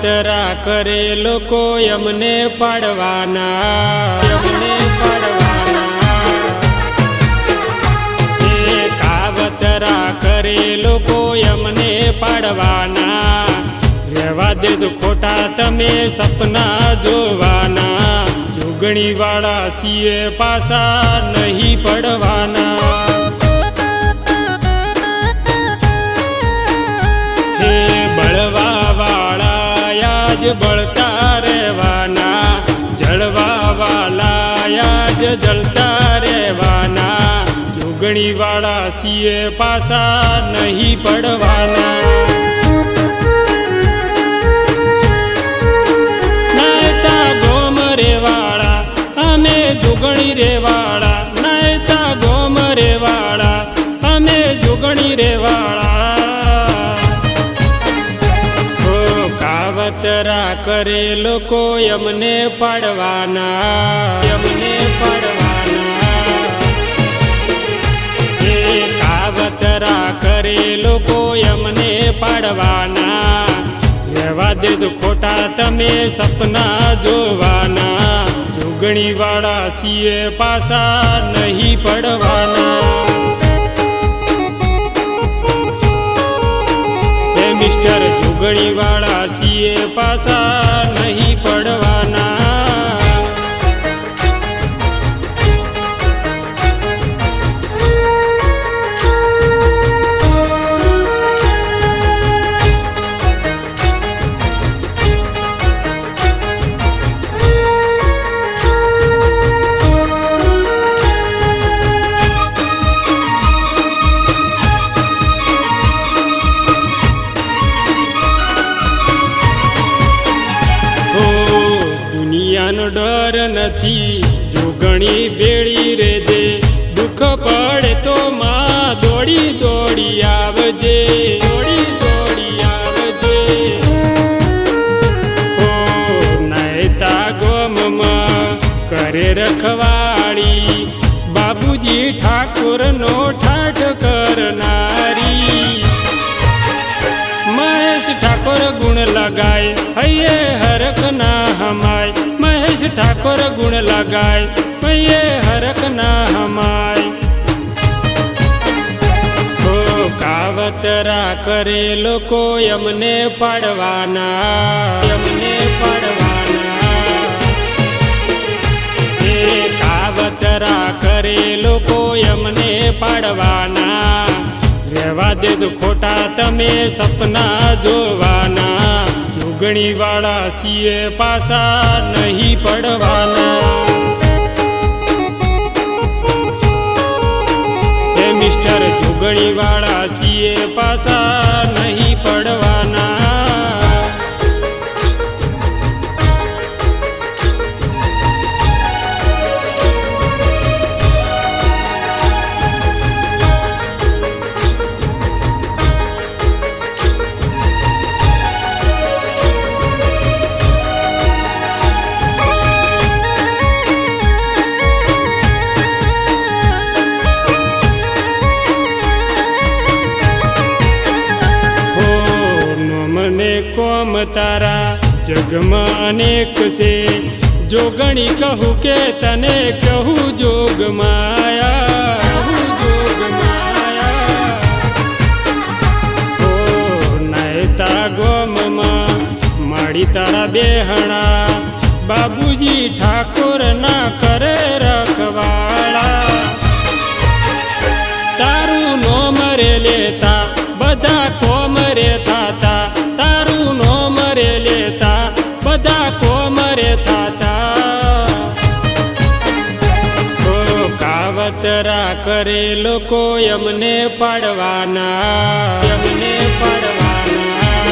કાવતરા કરે લોકો એમને પાડવાના એમને પાડવાના. કાવતરા કરે લોકો એમને પાડવાના. રહેવા દે ખોટા તમે સપના જોવાના. જોગણી વાળા સીએ પાસા નહીં પડવાના. બળતા રહેવાના. જળવા વાલાયા જ જલતા રહેવાના. જોગણી વાળા સીએ પાસા નહીં પડવાના. રેવાળા. નાયતા ગોમ રેવાળા, અમે જોગણી રેવાળા. કરે લોકો એમને પાડવાના એમને પાડવાના. એ કરે લોકો એમને પાડવાના. રહેવા દે તો ખોટા તમે સપના જોવાના. જોગણી વાળા સીએ પાસા નહીં પડવાના. મિસ્ટર જુગણી વાળા સીએ ડર નથી. જો ઘણી બેડી રે દે દુઃખ પડે તો માં દોડી દોડી આવજે. દોડી દોડી આવજે. ઓ નયતા ગોમમાં કરે રખવાળી. બાબુજી ઠાકોરનો ઠાઠ કરનારી. મહેશ ઠાકોર ગુણ લગાય, હૈયે હરખ ના હમાય. મહેશ ઠાકોર ગુણ લગાય પૈયે હરક ના હમાય. ઓ કાવતરા કરે લોકો એમને પાડવાના. એમને પાડવાના. એ કાવતરા કરે લોકો એમને પાડવાના. રહેવા દે ખોટા, તમે સપના જોવાના. જોગણી વાળા સીએ પાસા નહીં પડવાના. હે મિસ્ટર જુગણી વાળા સીએ પાસા કોમ તારા? જગમાં અનેક છે. જોગણી કહું કે તને કહું જોગ માયા નાયતા ગોમમાં માડી તારા બેહણા, બાબુજી ઠાકોર કરે લોકો એમને પાડવાના. એમને પાડવાના.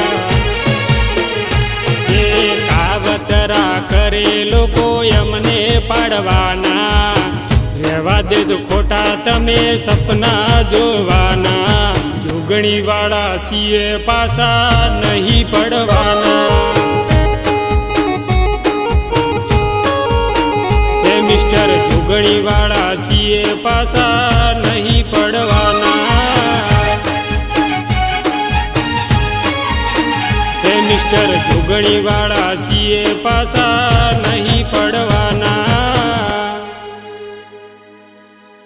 એ કાવતરા કરે લોકો એમને પાડવાના. રહેવા દે તો ખોટા તમે સપના જોવાના. જોગણી વાળા સીએ પાસા નહીં પડવાના. મિસ્ટર જોગણી વાળા સીએ પાસા નહીં પડવાના હે મિસ્ટર જોગણી વાળા સીએ પાસા નહીં પડવાના